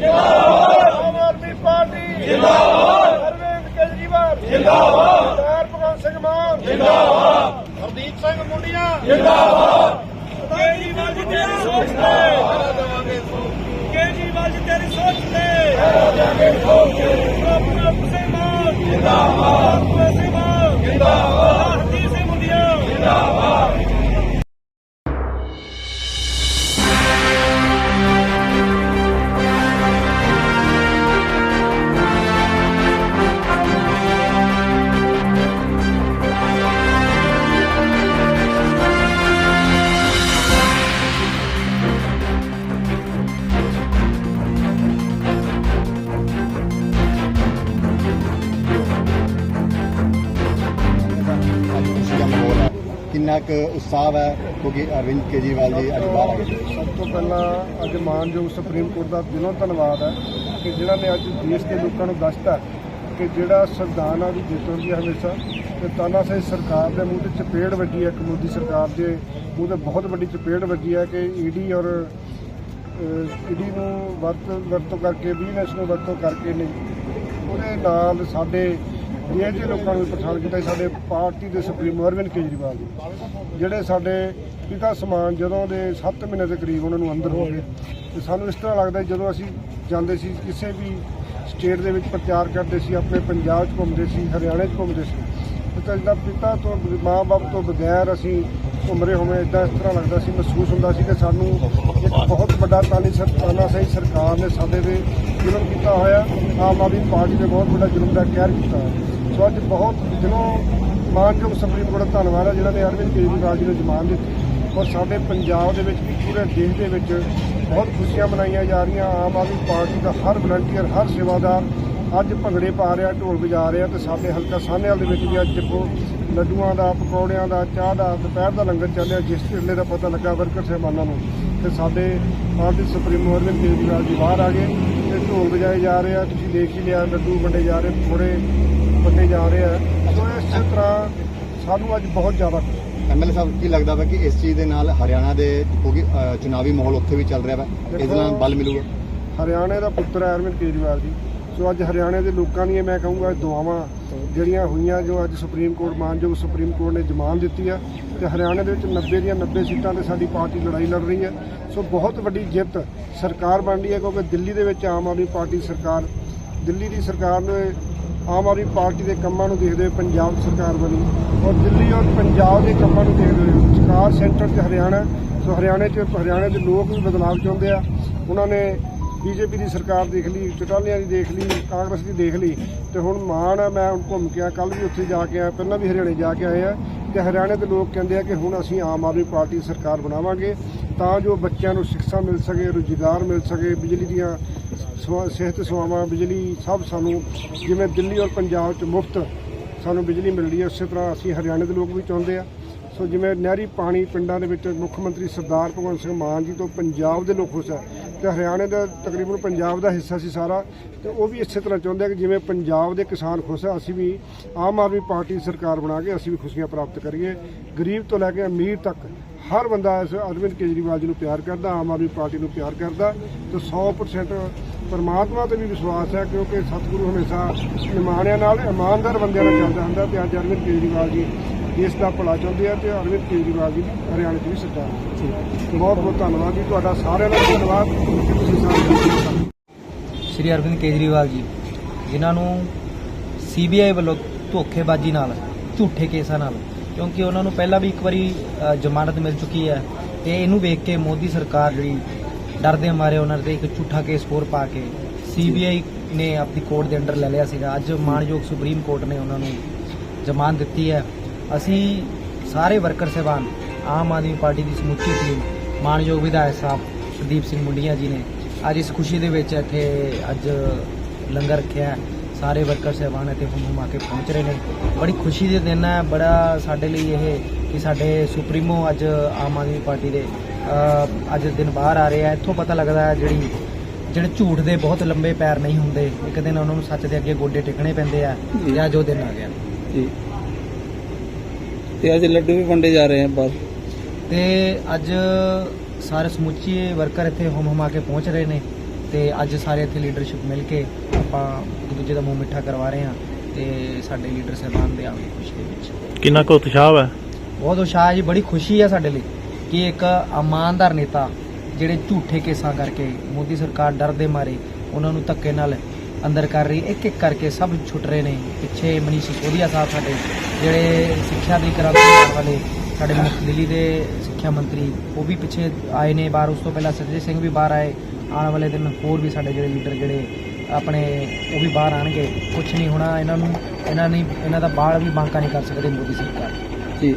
ਜਿੰਦਾਬਾਦ। ਆਮ ਆਦਮੀ ਪਾਰਟੀ। ਜਿੰਦਾਬਾਦ। ਅਰਵਿੰਦ ਕੇਜਰੀਵਾਲ। ਜਿੰਦਾਬਾਦ। ਸਰਦਾਰ ਭਗਵੰਤ ਸਿੰਘ ਮਾਨ। ਜਿੰਦਾਬਾਦ। ਹਰਦੀਪ ਸਿੰਘ ਮੁੰਡੀਆਂ। ਜਿੰਦਾਬਾਦ। ਕੇਜਰੀਵਾਲ ਜੀ ਤੇਰੀ ਸੋਚ ਤੇ ਕੇਜਰੀਵਾਲ ਜੀ ਤੇਰੀ ਸੋਚ ਤੇ ਆਪਣਾ ਹੁਸੈਨ ਮਾਨ। ਜਿੰਦਾਬਾਦ। ਹੁਸੈਨ ਮਾਨ। ਜਿੰਦਾਬਾਦ। ਕਿੰਨਾ ਕੁ ਉਤਸ਼ਾਹ ਹੈ ਕਿਉਂਕਿ ਅਰਵਿੰਦ ਕੇਜਰੀਵਾਲ ਜੀ ਅੱਜ ਬਾਹਰ ਆ ਗਏ ਸਭ ਤੋਂ ਪਹਿਲਾਂ ਅੱਜ ਮਾਨਯੋਗ ਸੁਪਰੀਮ ਕੋਰਟ ਦਾ ਦਿਲੋਂ ਧੰਨਵਾਦ ਹੈ ਕਿ ਜਿਹੜਾ ਨੇ ਅੱਜ ਦੇਸ਼ ਦੇ ਲੋਕਾਂ ਨੂੰ ਦੱਸਤਾ ਕਿ ਜਿਹੜਾ ਸੰਵਿਧਾਨ ਆ ਉਹ ਜਿੱਤ ਹੁੰਦੀ ਹੈ ਹਮੇਸ਼ਾ, ਤੇ ਤਾਨਾਸ਼ਾਹੀ ਸਰਕਾਰ ਦੇ ਮੂੰਹ ਤੇ ਚਪੇੜ ਵੱਜੀ ਹੈ, ਇੱਕ ਮੋਦੀ ਸਰਕਾਰ ਦੇ ਮੂੰਹ ਤੇ ਬਹੁਤ ਵੱਡੀ ਚਪੇੜ ਵੱਜੀ ਹੈ ਕਿ ਈਡੀ ਔਰ ਈਡੀ ਨੂੰ ਵਰਤ ਵਰਤੋਂ ਕਰਕੇ, ਬਿਜ਼ਨਸ ਨੂੰ ਵਰਤੋਂ ਕਰਕੇ ਨਹੀਂ। ਉਹਦੇ ਨਾਲ ਸਾਡੇ ਦੇਸ਼ ਦੇ ਲੋਕਾਂ ਨੂੰ ਪਛਾਣ ਕੀਤਾ ਸੀ, ਸਾਡੇ ਪਾਰਟੀ ਦੇ ਸੁਪਰੀਮੋ ਅਰਵਿੰਦ ਕੇਜਰੀਵਾਲ ਜੀ। ਜਿਹੜੇ ਸਾਡੇ ਪਿਤਾ ਸਮਾਨ ਜਦੋਂ ਦੇ 7 ਮਹੀਨੇ ਦੇ ਕਰੀਬ ਉਹਨਾਂ ਨੂੰ ਅੰਦਰ ਹੋ ਗਏ। ਤੇ ਸਾਨੂੰ ਇਸ ਤਰ੍ਹਾਂ ਲੱਗਦਾ ਜਦੋਂ ਅਸੀਂ ਜਾਂਦੇ ਸੀ ਕਿਸੇ ਵੀ ਸਟੇਟ ਦੇ ਵਿੱਚ ਪ੍ਰਚਾਰ ਕਰਦੇ ਸੀ ਆਪਣੇ ਪੰਜਾਬ 'ਚ ਘੁੰਮਦੇ ਸੀ ਹਰਿਆਣੇ 'ਚ ਘੁੰਮਦੇ ਸੀ। ਤੇ ਤਾਂ ਜਿੱਦਾਂ ਪਿਤਾ ਤੋਂ ਮਾਂ-ਬਾਪ ਤੋਂ ਬਗੈਰ ਅਸੀਂ ਘੁੰਮ ਰਹੇ ਹੋਵੇਂ ਇਦਾਂ ਇਸ ਤਰ੍ਹਾਂ ਲੱਗਦਾ ਸੀ ਮਹਿਸੂਸ ਹੁੰਦਾ ਸੀ ਕਿ ਸਾਨੂੰ ਇੱਕ ਬਹੁਤ ਵੱਡਾ ਤਾਲੀ ਸਰਕਾਰਾਂ ਸਹੀ ਸਰਕਾਰ ਨੇ ਸਾਡੇ ਤੇ ਜ਼ੁਲਮ ਕੀਤਾ ਹੋਇਆ। ਆਮ ਆਦਮੀ ਪਾਰਟੀ ਨੇ ਬਹੁਤ ਵੱਡਾ ਜ਼ੁਲਮ ਦਾ ਕਹਿਰ ਕੀਤਾ ਹੋਇਆ। ਸੋ ਅੱਜ ਬਹੁਤ ਦਿਨੋਂ ਮਾਨਯੋਗ ਸੁਪਰੀਮ ਕੋਰਟ ਦਾ ਧੰਨਵਾਦ ਹੈ ਜਿਨ੍ਹਾਂ ਨੇ ਅਰਵਿੰਦ ਕੇਜਰੀਵਾਲ ਜੀ ਨੂੰ ਜ਼ਮਾਨਤ ਦਿੱਤੀ। ਔਰ ਸਾਡੇ ਪੰਜਾਬ ਦੇ ਵਿੱਚ ਵੀ ਪੂਰੇ ਦੇਸ਼ ਦੇ ਵਿੱਚ ਬਹੁਤ ਖੁਸ਼ੀਆਂ ਮਨਾਈਆਂ ਜਾ ਰਹੀਆਂ। ਆਮ ਆਦਮੀ ਪਾਰਟੀ ਦਾ ਹਰ ਵਲੰਟੀਅਰ, ਹਰ ਸੇਵਾਦਾਰ ਅੱਜ ਭੰਗੜੇ ਪਾ ਰਿਹਾ, ਢੋਲ ਵਜਾ ਰਿਹਾ ਤੇ ਸਾਡੇ ਹਲਕਾ ਸਾਹਨੇਵਾਲ ਦੇ ਵਿੱਚ ਵੀ ਅੱਜ ਦੇਖੋ, ਲੱਡੂਆਂ ਦਾ, ਪਕੌੜਿਆਂ ਦਾ, ਚਾਹ ਦਾ, ਦੁਪਹਿਰ ਦਾ ਲੰਗਰ ਚੱਲਿਆ ਜਿਸ ਢਿੱਲੇ ਦਾ ਪਤਾ ਲੱਗਾ ਵਰਕਰ ਸਹਿਬਾਨਾਂ ਨੂੰ। ਤੇ ਸਾਡੇ ਪਾਰਟੀ ਸੁਪਰੀਮੋ ਅਰਵਿੰਦ ਕੇਜਰੀਵਾਲ ਜੀ ਬਾਹਰ ਆ ਗਏ ਤੇ ਢੋਲ ਵਜਾਏ ਜਾ ਰਹੇ ਆ। ਤੁਸੀਂ ਦੇਖ ਹੀ ਲਿਆ, ਲੱਡੂ ਵੰਡੇ ਜਾ ਰਹੇ, ਪਕੌੜੇ ਵੰਡੇ ਜਾ ਰਹੇ ਆ। ਸੋ ਇਸੇ ਤਰ੍ਹਾਂ ਸਾਨੂੰ ਅੱਜ ਬਹੁਤ ਜ਼ਿਆਦਾ। ਐਮਐਲਏ ਸਾਹਿਬ ਕੀ ਲੱਗਦਾ ਵਾ ਕਿ ਇਸ ਚੀਜ਼ ਦੇ ਨਾਲ ਹਰਿਆਣਾ ਦੇ ਕਿਉਂਕਿ ਅ, ਚੁਣਾਵੀ ਮਾਹੌਲ ਉੱਥੇ ਵੀ ਚੱਲ ਰਿਹਾ ਵਾ? ਇਸ ਨਾਲ ਬਲ ਮਿਲੂਗਾ? ਹਰਿਆਣੇ ਦਾ ਪੁੱਤਰ ਹੈ ਅਰਵਿੰਦ ਕੇਜਰੀਵਾਲ ਜੀ। ਸੋ ਅੱਜ ਹਰਿਆਣੇ ਦੇ ਲੋਕਾਂ ਦੀਆਂ ਮੈਂ ਕਹੂੰਗਾ ਦੁਆਵਾਂ ਜਿਹੜੀਆਂ ਹੋਈਆਂ ਜੋ ਅੱਜ ਸੁਪਰੀਮ ਕੋਰਟ ਮਾਨਯੋਗ ਸੁਪਰੀਮ ਕੋਰਟ ਨੇ ਜ਼ਮਾਨ ਦਿੱਤੀ ਆ ਤੇ ਹਰਿਆਣੇ ਦੇ ਵਿੱਚ 90 ਦੀਆਂ 90 ਸੀਟਾਂ ਤੇ ਸਾਡੀ ਪਾਰਟੀ ਲੜਾਈ ਲੜ ਰਹੀ ਹੈ ਸੋ ਬਹੁਤ ਵੱਡੀ ਜਿੱਤ ਸਰਕਾਰ ਬਣ ਰਹੀ ਹੈ ਕਿਉਂਕਿ ਦਿੱਲੀ ਦੇ ਵਿੱਚ ਆਮ ਆਦਮੀ ਪਾਰਟੀ ਸਰਕਾਰ ਦਿੱਲੀ ਦੀ ਸਰਕਾਰ ਨੇ ਆਮ ਆਦਮੀ ਪਾਰਟੀ ਦੇ ਕੰਮਾਂ ਨੂੰ ਦੇਖਦੇ ਹੋਏ ਪੰਜਾਬ ਸਰਕਾਰ ਬਣੀ ਔਰ ਦਿੱਲੀ ਔਰ ਪੰਜਾਬ ਦੇ ਕੰਮਾਂ ਨੂੰ ਦੇਖਦੇ ਹੋਏ ਵਿਚਕਾਰ ਸੈਂਟਰ 'ਚ ਹਰਿਆਣਾ, ਸੋ ਹਰਿਆਣੇ 'ਚ ਹਰਿਆਣੇ ਦੇ ਲੋਕ ਵੀ ਬਦਲਾਅ ਚਾਹੁੰਦੇ ਆ। ਉਹਨਾਂ ਨੇ ਬੀਜੇਪੀ ਦੀ ਸਰਕਾਰ ਦੇਖ ਲਈ, ਚਟਾਲੀਆਂ ਦੀ ਦੇਖ ਲਈ, ਕਾਂਗਰਸ ਦੀ ਦੇਖ ਲਈ ਤੇ ਹੁਣ ਮਾਣ ਆ, ਮੈਂ ਹੁਣ ਘੁੰਮ ਕੇ ਆ ਕੱਲ ਵੀ ਉੱਥੇ ਜਾ ਕੇ ਆਇਆ, ਪਹਿਲਾਂ ਵੀ ਹਰਿਆਣੇ ਜਾ ਕੇ ਆਏ ਆ ਤੇ ਹਰਿਆਣੇ ਦੇ ਲੋਕ ਕਹਿੰਦੇ ਆ ਕਿ ਹੁਣ ਅਸੀਂ ਆਮ ਆਦਮੀ ਪਾਰਟੀ ਦੀ ਸਰਕਾਰ ਬਣਾਵਾਂਗੇ ਤਾਂ ਜੋ ਬੱਚਿਆਂ ਨੂੰ ਸਿੱਖਿਆ ਮਿਲ ਸਕੇ, ਰੁਜ਼ਗਾਰ ਮਿਲ ਸਕੇ, ਬਿਜਲੀ ਦੀਆਂ ਸਿਹਤ ਸੇਵਾਵਾਂ, ਬਿਜਲੀ, ਸਭ ਸਾਨੂੰ, ਜਿਵੇਂ ਦਿੱਲੀ ਔਰ ਪੰਜਾਬ 'ਚ ਮੁਫਤ ਸਾਨੂੰ ਬਿਜਲੀ ਮਿਲ ਰਹੀ ਹੈ, ਉਸੇ ਤਰ੍ਹਾਂ ਅਸੀਂ ਹਰਿਆਣੇ ਦੇ ਲੋਕ ਵੀ ਚਾਹੁੰਦੇ ਆ। ਸੋ ਜਿਵੇਂ ਨਹਿਰੀ ਪਾਣੀ ਪਿੰਡਾਂ ਦੇ ਵਿੱਚ ਮੁੱਖ ਮੰਤਰੀ ਸਰਦਾਰ ਭਗਵੰਤ ਸਿੰਘ ਮਾਨ ਜੀ ਤੋਂ ਪੰਜਾਬ ਦੇ ਲੋਕ ਖੁਸ਼ ਹੈ ਤੇ ਹਰਿਆਣੇ ਦਾ ਤਕਰੀਬਨ ਪੰਜਾਬ ਦਾ ਹਿੱਸਾ ਸੀ ਸਾਰਾ ਤੇ ਉਹ ਵੀ ਇਸੇ ਤਰ੍ਹਾਂ ਚਾਹੁੰਦੇ ਆ ਕਿ ਜਿਵੇਂ ਪੰਜਾਬ ਦੇ ਕਿਸਾਨ ਖੁਸ਼ ਆ, ਅਸੀਂ ਵੀ ਆਮ ਆਦਮੀ ਪਾਰਟੀ ਦੀ ਸਰਕਾਰ ਬਣਾ ਕੇ ਅਸੀਂ ਵੀ ਖੁਸ਼ੀਆਂ ਪ੍ਰਾਪਤ ਕਰੀਏ। ਗਰੀਬ ਤੋਂ ਲੈ ਕੇ ਅਮੀਰ ਤੱਕ ਹਰ ਬੰਦਾ ਇਸ ਅਰਵਿੰਦ ਕੇਜਰੀਵਾਲ ਜੀ ਨੂੰ ਪਿਆਰ ਕਰਦਾ, ਆਮ ਆਦਮੀ ਪਾਰਟੀ ਨੂੰ ਪਿਆਰ ਕਰਦਾ ਤੇ 100% ਪਰਮਾਤਮਾ ਤੇ ਵੀ ਵਿਸ਼ਵਾਸ ਹੈ ਕਿਉਂਕਿ ਸਤਿਗੁਰੂ ਹਮੇਸ਼ਾ ਇਮਾਨਿਆਂ ਨਾਲ, ਇਮਾਨਦਾਰ ਬੰਦਿਆਂ ਨਾਲ ਚੱਲਦਾ ਹੁੰਦਾ ਤੇ ਅੱਜ ਅਰਵਿੰਦ ਕੇਜਰੀਵਾਲ ਜੀ ਦੇਸ਼ ਦਾ ਭਲਾ ਚਾਹੁੰਦੇ ਆ ਤੇ ਅਰਵਿੰਦ ਕੇਜਰੀਵਾਲ ਜੀ ਹਰਿਆਣਾ 'ਚ ਸਰਕਾਰ ਬਹੁਤ ਬਹੁਤ ਧੰਨਵਾਦ ਜੀ, ਤੁਹਾਡਾ ਸਾਰਿਆਂ ਦਾ ਧੰਨਵਾਦ ਤੁਸੀਂ ਸਾਰੇ ਸ਼੍ਰੀ ਅਰਵਿੰਦ ਕੇਜਰੀਵਾਲ ਜੀ, ਜਿਨ੍ਹਾਂ ਨੂੰ ਸੀਬੀਆਈ ਵੱਲੋਂ ਧੋਖੇਬਾਜ਼ੀ ਨਾਲ, ਝੂਠੇ ਕੇਸਾਂ ਨਾਲ, ਕਿਉਂਕਿ ਉਹਨਾਂ ਨੂੰ ਪਹਿਲਾਂ ਵੀ ਇੱਕ ਵਾਰੀ ਜ਼ਮਾਨਤ ਮਿਲ ਚੁੱਕੀ ਹੈ ਤੇ ਇਹਨੂੰ ਵੇਖ ਕੇ ਮੋਦੀ ਸਰਕਾਰ ਜਿਹੜੀ ਡਰਦੇ ਮਾਰੇ ਉਹਨਾਂ ਤੇ ਇੱਕ ਝੂਠਾ ਕੇਸ ਹੋਰ ਪਾ ਕੇ ਸੀਬੀਆਈ ਨੇ ਆਪਣੀ ਕੋਰਟ ਦੇ ਅੰਡਰ ਲੈ ਲਿਆ ਸੀਗਾ। ਅੱਜ ਮਾਨਯੋਗ ਸੁਪਰੀਮ ਕੋਰਟ ਨੇ ਉਹਨਾਂ ਨੂੰ ਜ਼ਮਾਨਤ ਦਿੱਤੀ ਹੈ। ਅਸੀਂ ਸਾਰੇ ਵਰਕਰ ਸਹਿਬਾਨ, ਆਮ ਆਦਮੀ ਪਾਰਟੀ ਦੀ ਸਮੁੱਚੀ ਟੀਮ ਮਾਨਯੋਗ ਵਿਧਾਇਕ ਸਾਹਿਬ ਸੁਦੀਪ ਸਿੰਘ ਮੁੰਡੀਆਂ ਜੀ ਨੇ ਅੱਜ ਇਸ ਖੁਸ਼ੀ ਦੇ ਵਿੱਚ ਇੱਥੇ ਅੱਜ ਲੰਗਰ ਰੱਖਿਆ ਸਾਰੇ ਵਰਕਰ ਸਹਿਬਾਨ ਇੱਥੇ ਹੁਮ ਹੁਮਾ ਕੇ ਪਹੁੰਚ ਰਹੇ ਨੇ। ਬੜੀ ਖੁਸ਼ੀ ਦੇ ਦਿਨ ਹੈ, ਬੜਾ ਸਾਡੇ ਲਈ ਇਹ ਕਿ ਸਾਡੇ ਸੁਪਰੀਮੋ ਅੱਜ ਆਮ ਆਦਮੀ ਪਾਰਟੀ ਦੇ ਅੱਜ ਦਿਨ ਬਾਹਰ ਆ ਰਹੇ ਆ। ਇੱਥੋਂ ਪਤਾ ਲੱਗਦਾ ਹੈ ਜਿਹੜੀ, ਜਿਹੜੇ ਝੂਠ ਦੇ ਬਹੁਤ ਲੰਬੇ ਪੈਰ ਨਹੀਂ ਹੁੰਦੇ, ਇੱਕ ਦਿਨ ਉਹਨਾਂ ਨੂੰ ਸੱਚ ਦੇ ਅੱਗੇ ਗੋਡੇ ਟੇਕਣੇ ਪੈਂਦੇ ਆ, ਤੇ ਅੱਜ ਉਹ ਦਿਨ ਆ ਗਿਆ। ਜੀ। ਤੇ ਅੱਜ ਲੱਡੂ ਵੀ ਵੰਡੇ ਜਾ ਰਹੇ ਆ ਬਾਹਰ। ਤੇ ਅੱਜ ਸਾਰੇ ਸਮੁੱਚੇ ਵਰਕਰ ਇੱਥੇ ਹੁਮ ਹੁਮਾ ਕੇ ਪਹੁੰਚ ਰਹੇ ਨੇ ਤੇ ਅੱਜ ਸਾਰੇ ਇੱਥੇ ਲੀਡਰਸ਼ਿਪ ਮਿਲ ਕੇ ਆਪਾਂ ਇੱਕ ਦੂਜੇ ਦਾ ਮੂੰਹ ਮਿੱਠਾ ਕਰਵਾ ਰਹੇ ਹਾਂ ਤੇ ਸਾਡੇ ਲੀਡਰ ਸਾਹਿਬਾਨ ਦੇ ਦੀ ਖੁਸ਼ੀ ਦੇ ਵਿੱਚ। ਕਿੰਨਾ ਕੁ ਉਤਸ਼ਾਹ ਹੈ? ਬਹੁਤ ਉਤਸ਼ਾਹ ਹੈ ਜੀ ਬੜੀ ਖੁਸ਼ੀ ਹੈ ਸਾਡੇ ਲਈ ਕਿ ਇੱਕ ਇਮਾਨਦਾਰ ਨੇਤਾ ਜਿਹੜੇ ਝੂਠੇ ਕੇਸਾਂ ਕਰਕੇ ਮੋਦੀ ਸਰਕਾਰ ਡਰ ਦੇ ਮਾਰੇ ਉਹਨਾਂ ਨੂੰ ਧੱਕੇ ਨਾਲ ਅੰਦਰ ਕਰ ਰਹੀ ਇੱਕ ਇੱਕ ਕਰਕੇ ਸਭ ਛੁੱਟ ਰਹੇ ਨੇ। ਪਿੱਛੇ ਮਨੀਸ਼ ਸਿਸੋਦੀਆ ਸਾਹਿਬ ਸਾਡੇ ਜਿਹੜੇ ਸਿੱਖਿਆ ਦੀ ਕ੍ਰਾਂਤੀ ਲਿਆਉਣ ਵਾਲੇ ਸਾਡੇ ਦਿੱਲੀ ਦੇ ਸਿੱਖਿਆ ਮੰਤਰੀ, ਉਹ ਵੀ ਪਿੱਛੇ ਆਏ ਨੇ ਬਾਹਰ। ਉਸ ਤੋਂ ਪਹਿਲਾਂ ਸੰਜੇ ਸਿੰਘ ਵੀ ਬਾਹਰ ਆਏ। ਆਉਣ ਵਾਲੇ ਦਿਨ ਹੋਰ ਵੀ ਸਾਡੇ ਜਿਹੜੇ ਲੀਡਰ ਜਿਹੜੇ ਆਪਣੇ, ਉਹ ਵੀ ਬਾਹਰ ਆਣਗੇ ਕੁਝ ਨਹੀਂ, ਹੋਣਾ ਇਹਨਾਂ ਨੂੰ, ਇਹਨਾਂ ਨਹੀਂ ਇਹਨਾਂ ਦਾ ਬਾਲ ਵੀ ਬਾਂਕਾ ਨਹੀਂ ਕਰ ਸਕਦੇ ਮੋਦੀ ਸਰਕਾਰ। ਜੀ।